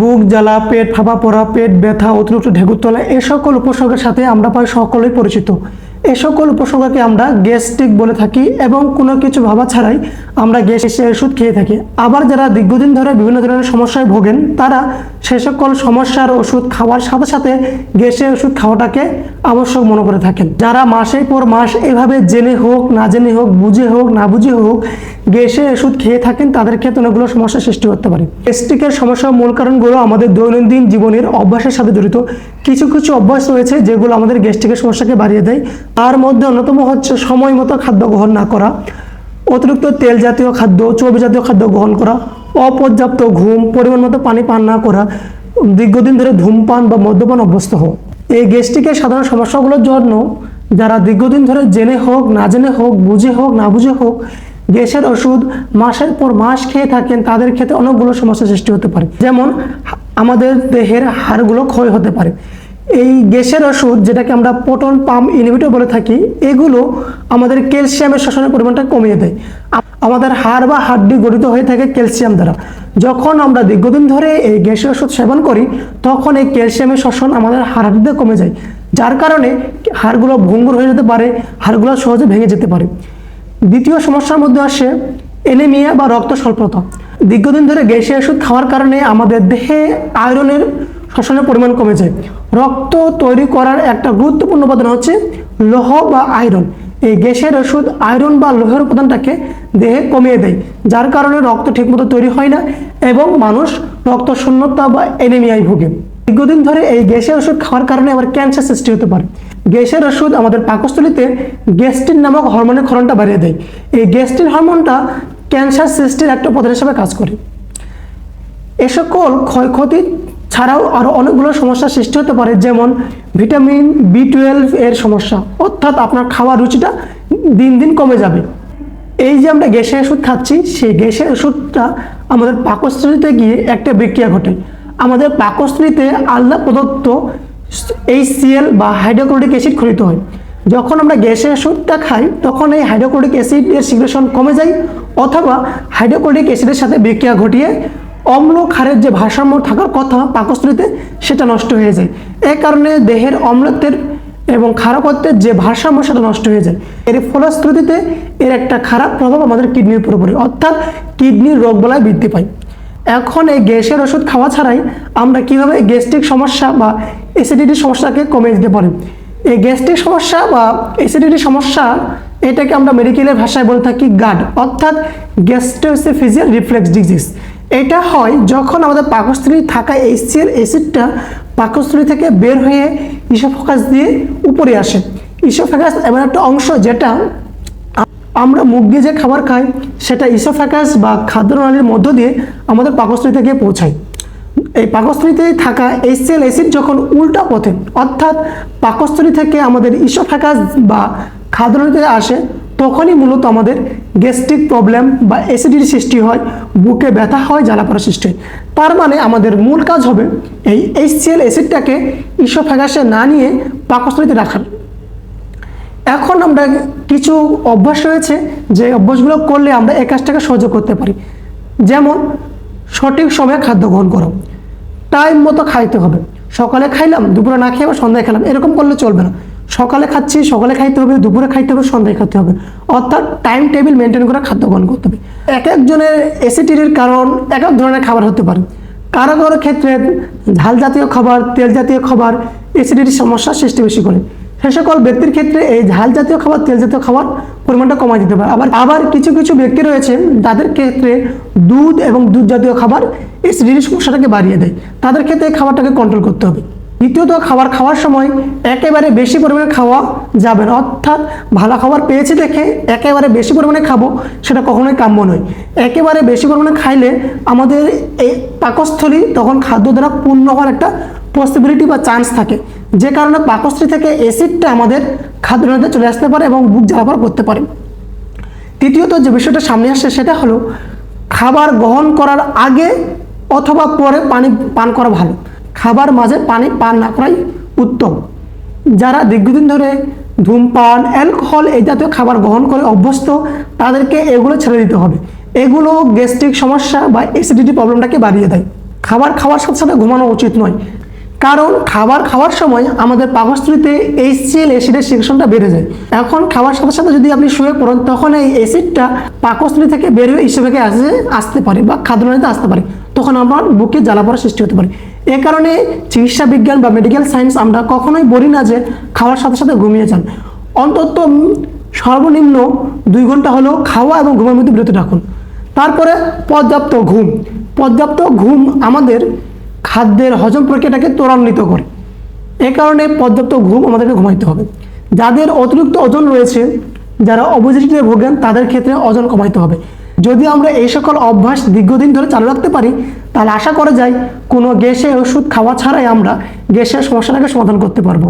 বুক, জ্বালা, পেট, ফাঁপা, পড়া, পেট ব্যথা, অতিরিক্ত ঢেকুর তোলা, এ সকল উপসর্গের সাথে আমরা প্রায় সকলেই পরিচিত। এ সকল উপসর্গকে আমরা গ্যাস্ট্রিক বলে থাকি এবং কোনো কিছু ভাবা ছাড়াই আমরা গ্যাসের ওষুধ খেয়ে থাকি। আবার যারা দীর্ঘদিন ধরে বিভিন্ন ধরনের সমস্যায় ভোগেন, তারা সে সকল সমস্যার ওষুধ খাওয়ার সাথে সাথে গ্যাসের ওষুধ খাওয়াটাকে আবশ্যক মনে করে থাকেন। যারা মাসের পর মাস এভাবে জেনে হোক, না জেনে হোক, বুঝে হোক, না বুঝে হোক, গ্যাসের ওষুধ খেয়ে থাকেন, তাদের ক্ষেত্রে অনেকগুলো সমস্যার সৃষ্টি করতে পারে। গ্যাস্ট্রিকের সমস্যার মূল কারণগুলো আমাদের দৈনন্দিন জীবনের অভ্যাসের সাথে জড়িত। কিছু কিছু অভ্যাস রয়েছে যেগুলো আমাদের গ্যাস্ট্রিকের সমস্যাকে বাড়িয়ে দেয়। তার মধ্যে অন্যতম হচ্ছে সময় মতো খাদ্য গ্রহণ না করা, অতিরিক্ত তেল জাতীয় খাদ্য, চর্বি জাতীয় খাদ্য গ্রহণ করা, অপর্যাপ্ত ঘুম, পরিমাণ মতো পানি পান না করা, দীর্ঘদিন ধরে ধূমপান বা মদ্যপান অভ্যস্ত হোক এই গ্যাস্ট্রিকের সাধারণ সমস্যাগুলোর জন্য যারা দীর্ঘদিন ধরে জেনে হোক, না জেনে হোক, বুঝে হোক, না বুঝে হোক, গ্যাসের ওষুধ মাসের পর মাস খেয়ে থাকেন, তাদের ক্ষেত্রে অনেকগুলো সমস্যা সৃষ্টি হতে পারে। যেমন, আমাদের দেহের হাড়গুলো ক্ষয় হতে পারে। এই গ্যাসের ওষুধ যেটাকে আমরা পটন পাম্প ইনহিবিটর বলে থাকি, এগুলো আমাদের ক্যালসিয়ামের শোষণের পরিমাণটা কমিয়ে দেয়। আমাদের হাড় বা হাড্ডি গঠিত হয়ে থাকে ক্যালসিয়াম দ্বারা। যখন আমরা দীর্ঘদিন ধরে এই গ্যাসের ওষুধ সেবন করি, তখন এই ক্যালসিয়ামের শোষণ আমাদের হাড় হাড্ডিতে কমে যায়, যার কারণে হাড়গুলো ভঙ্গুর হয়ে যেতে পারে, হাড়গুলো সহজে ভেঙে যেতে পারে। দ্বিতীয় সমস্যার মধ্যে আসে এনিমিয়া বা রক্ত স্বল্পতা। দীর্ঘদিন ধরে গ্যাসের ওষুধ খাওয়ার কারণে আমাদের দেহে আয়রনের শোষণের পরিমাণ কমে যায় রক্ত তৈরি করার একটা গুরুত্বপূর্ণ উপাদান হচ্ছে লোহ বা আয়রন। এই গ্যাসের ওষুধ আয়রন বা লোহের উপাদানটাকে দেহে কমিয়ে দেয়, যার কারণে রক্ত ঠিকমতো তৈরি হয় না এবং মানুষ রক্ত শূন্যতা বা এনিমিয়ায় ভোগে। দীর্ঘদিন ধরে এই গ্যাসের ওষুধ খাওয়ার কারণে আবার ক্যান্সার সৃষ্টি হতে পারে। গ্যাসের ওষুধ আমাদের পাকস্থলীতে গ্যাস্ট্রিন নামক হরমোনের ক্ষরণটা বাড়িয়ে দেয়। এই গ্যাস্ট্রিন হরমোনটা ক্যান্সার সৃষ্টির একটা উপাদান হিসেবে কাজ করে। এ সকল ক্ষয়ক্ষতি ছাড়াও আরও অনেকগুলো সমস্যার সৃষ্টি হতে পারে, যেমন ভিটামিন বি টুয়েলভ এর সমস্যা। অর্থাৎ আপনার খাওয়ার রুচিটা দিন দিন কমে যাবে। এই যে আমরা গ্যাসের ওষুধ খাচ্ছি, সেই গ্যাসের ওষুধটা আমাদের পাকস্থলীতে গিয়ে একটা বিক্রিয়া ঘটে। আমাদের পাকস্থলীতে আলাদা প্রদত্ত এই সিএল বা হাইড্রোক্লোরিক অ্যাসিড খরিত হয়। যখন আমরা গ্যাসের ওষুধটা খাই, তখন এই হাইড্রোক্লোরিক অ্যাসিডের সিগ্রেশন কমে যায়, অথবা হাইড্রোক্লোরিক অ্যাসিডের সাথে বিক্রিয়া ঘটিয়ে অম্ল ক্ষারের যে ভারসাম্য থাকার কথা পাকস্থলীতে, সেটা নষ্ট হয়ে যায়। এ কারণে দেহের অম্লত্বের এবং ক্ষারকত্বের যে ভারসাম্য, সেটা নষ্ট হয়ে যায়। এর ফলশ্রুতিতে এর একটা খারাপ প্রভাব আমাদের কিডনির উপর পড়ে, অর্থাৎ কিডনির রোগ বলায় বৃদ্ধি পায়। এখন এই গ্যাসের ওষুধ খাওয়া ছাড়াই আমরা কীভাবে গ্যাস্ট্রিক সমস্যা বা অ্যাসিডিটির সমস্যাকে কমিয়ে দিতে পারি? এই গ্যাস্ট্রিক সমস্যা বা অ্যাসিডিটির সমস্যা, এটাকে আমরা মেডিকেলের ভাষায় বলে থাকি গাড অর্থাৎ গ্যাস্ট্রোসেফিজিয়াল রিফ্লেক্স ডিজিজ। এটা হয় যখন আমাদের পাকস্থলী থাকা এইচসিএল অ্যাসিডটা পাকস্থলী থেকে বের হয়ে ইসোফোকাস দিয়ে উপরে আসে। ইসোফোকাস এমন একটা অংশ যেটা আমরা মুখ দিয়ে যে খাবার খাই, সেটা ইসোফ্যাকাস বা খাদ্যনালীর মধ্য দিয়ে আমাদের পাকস্থলীতে থেকে পৌঁছায়। এই পাকস্থলীতে থাকা এইচসিএল অ্যাসিড যখন উল্টা পথে, অর্থাৎ পাকস্থলী থেকে আমাদের ইসোফ্যাকাস বা খাদ্যনালীতে আসে তখনই মূলত আমাদের গ্যাস্ট্রিক প্রবলেম বা অ্যাসিডির সৃষ্টি হয়, বুকে ব্যথা হয়, জ্বালা পড়া সৃষ্টি হয়। তার মানে আমাদের মূল কাজ হবে এই এইচসিএল অ্যাসিডটাকে ইসোফ্যাগাসে না নিয়ে পাকস্থলীতে রাখার। এখন আমরা কিছু অভ্যাস রয়েছে যে অভ্যাসগুলো করলে আমরা এই কাজটাকে সহযোগ করতে পারি। যেমন, সঠিক সময়ে খাদ্য গ্রহণ করো। টাইম মতো খাইতে হবে। সকালে খাইলাম, দুপুরে না খেয়ে আবার সন্ধ্যায় খেলাম, এরকম করলে চলবে না। সকালে খাচ্ছি, সকালে খাইতে হবে, দুপুরে খাইতে হবে, সন্ধ্যায় খাইতে হবে। অর্থাৎ টাইম টেবিল মেনটেন করে খাদ্য গ্রহণ করতে হবে। এক একজনের অ্যাসিডিটির কারণ এক এক ধরনের খাবার হতে পারে। কারও কারও ক্ষেত্রে ঝাল জাতীয় খাবার, তেল জাতীয় খাবার অ্যাসিডিটির সমস্যা সৃষ্টি বেশি করে। সে সকল ব্যক্তির ক্ষেত্রে এই ঝাল জাতীয় খাবার, তেল জাতীয় খাবার পরিমাণটা কমাই দিতে পারে। আবার আবার কিছু কিছু ব্যক্তি রয়েছে, তাদের ক্ষেত্রে দুধ এবং দুধ জাতীয় খাবার অ্যাসিডিটির সমস্যাটাকে বাড়িয়ে দেয়। তাদের ক্ষেত্রে এই খাবারটাকে কন্ট্রোল করতে হবে। দ্বিতীয়ত খাবার খাওয়ার সময় একেবারে বেশি পরিমাণে খাওয়া যাবে না। অর্থাৎ ভালো খাবার পেয়েছি দেখে একেবারে বেশি পরিমাণে খাব সেটা কখনোই কাম্য নয়। একেবারে বেশি পরিমাণে খাইলে আমাদের এই পাকস্থলী তখন খাদ্য দ্বারা পূর্ণ হওয়ার একটা পসিবিলিটি বা চান্স থাকে। যে কারণে পাকস্থলী থেকে অ্যাসিডটা আমাদের খাদ্যনালীতে চলে আসতে পারে এবং বুক জ্বালাপড়া করতে পারে। তৃতীয়ত যে বিষয়টা সামনে আসছে সেটা হলো খাবার গ্রহণ করার আগে অথবা পরে পানি পান করা ভালো। খাবার মাঝে পানি পান না করাই উত্তম। যারা দীর্ঘদিন ধরে ধূমপান, অ্যালকোহল এই জাতীয় খাবার গ্রহণ করে অভ্যস্ত, তাদেরকে এগুলো ছেড়ে দিতে হবে। এগুলো গ্যাস্ট্রিক সমস্যা বা অ্যাসিডিটি প্রবলেমটাকে বাড়িয়ে দেয়। খাবার খাওয়ার সাথে সাথে ঘুমানো উচিত নয়। কারণ খাবার খাওয়ার সময় আমাদের পাকস্থলিতে এইচসিএল অ্যাসিডের সিকশনটা বেড়ে যায়। এখন খাওয়ার সাথে সাথে যদি আপনি শুয়ে পড়েন, তখন এই অ্যাসিডটা পাকস্থলী থেকে বের হয়ে হিসেবে আসে আসতে পারে বা খাদ্যনালীতে আসতে পারে। তখন আমার বুকে জ্বালা পড়া সৃষ্টি হতে পারে। এ কারণে চিকিৎসা বিজ্ঞান বা মেডিকেল সায়েন্স আমরা কখনোই বলি না যে খাওয়ার সাথে সাথে ঘুমিয়ে যান। অন্তত সর্বনিম্ন দুই ঘণ্টা হলেও খাওয়া এবং ঘুমের মধ্যে বিরত রাখুন। তারপরে পর্যাপ্ত ঘুম। পর্যাপ্ত ঘুম আমাদের খাদ্যের হজম প্রক্রিয়াটাকে ত্বরান্বিত করে। এ কারণে পর্যাপ্ত ঘুম আমাদেরকে ঘুমাইতে হবে। যাদের অতিরিক্ত ওজন রয়েছে, যারা অবজিটিতে ভোগেন, তাদের ক্ষেত্রে ওজন কমাইতে হবে। যদি আমরা এই সকল অভ্যাস দীর্ঘদিন ধরে চালু রাখতে পারি, তাহলে আশা করা যায় কোনো গ্যাসে ওষুধ খাওয়া ছাড়াই আমরা গ্যাসের সমস্যাটাকে সমাধান করতে পারব।